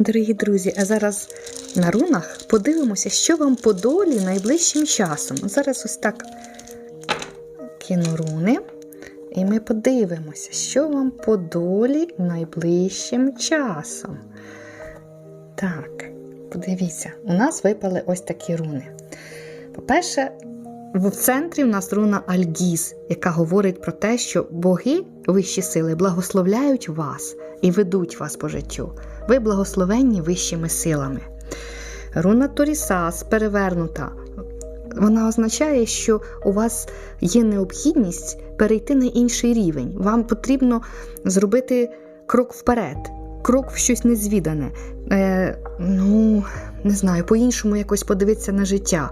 Дорогі друзі, а зараз на рунах подивимося, що вам по долі найближчим часом. Зараз ось так кину руни, і ми подивимося, що вам по долі найближчим часом. Так, подивіться, у нас випали ось такі руни. По-перше, в центрі в нас руна Альгіз, яка говорить про те, що боги, вищі сили, благословляють вас і ведуть вас по життю. Ви благословенні вищими силами. Руна Торісас перевернута. Вона означає, що у вас є необхідність перейти на інший рівень. Вам потрібно зробити крок вперед, крок в щось незвідане. Е, ну, не знаю, по-іншому якось подивитися на життя.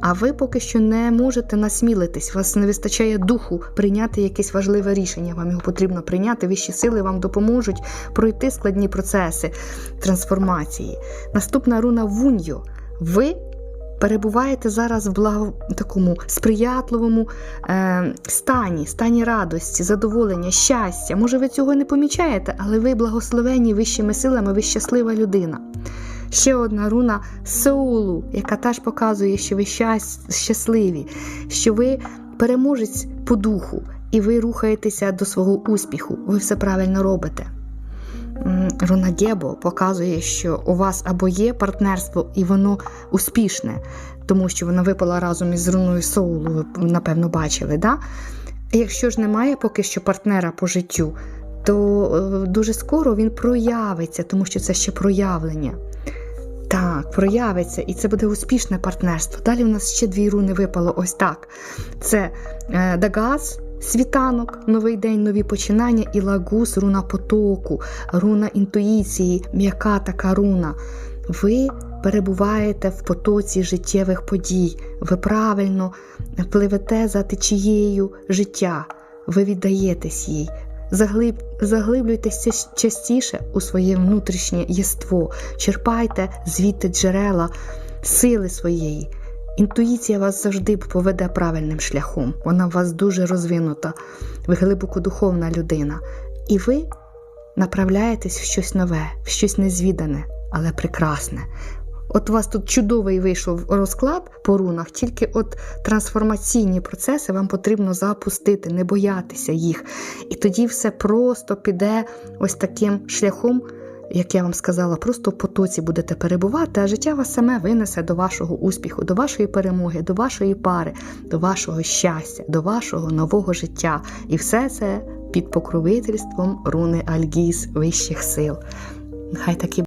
А ви поки що не можете насмілитись, вас не вистачає духу прийняти якесь важливе рішення. Вам його потрібно прийняти. Вищі сили вам допоможуть пройти складні процеси трансформації. Наступна руна Вуньо. Ви перебуваєте зараз в благо... такому сприятливому е... стані, стані радості, задоволення, щастя. Може, ви цього не помічаєте, але ви благословені вищими силами, ви щаслива людина. Ще одна руна Сеулу, яка теж показує, що ви щасливі, що ви переможець по духу, і ви рухаєтеся до свого успіху. Ви все правильно робите. Руна Гебо показує, що у вас або є партнерство, і воно успішне, тому що вона випала разом із руною Соулу, ви, напевно, бачили. Да? Якщо ж немає поки що партнера по життю, то дуже скоро він проявиться, тому що це ще проявлення. Проявиться, і це буде успішне партнерство. Далі у нас ще дві руни випало ось так: це е, Дагаз, світанок, новий день, нові починання, і лагус, руна потоку, руна інтуїції, м'яка така руна. Ви перебуваєте в потоці життєвих подій. Ви правильно пливете за течією життя, ви віддаєтесь їй. Заглиб, заглиблюйтеся частіше у своє внутрішнє єство, черпайте звідти джерела сили своєї. Інтуїція вас завжди поведе правильним шляхом. Вона у вас дуже розвинута, ви глибоко духовна людина. І ви направляєтесь в щось нове, в щось незвідане, але прекрасне. От у вас тут чудовий вийшов розклад по рунах, тільки от трансформаційні процеси вам потрібно запустити, не боятися їх. І тоді все просто піде ось таким шляхом, як я вам сказала, просто в потоці будете перебувати, а життя вас саме винесе до вашого успіху, до вашої перемоги, до вашої пари, до вашого щастя, до вашого нового життя. І все це під покровительством руни Альгіз вищих сил. Нехай такі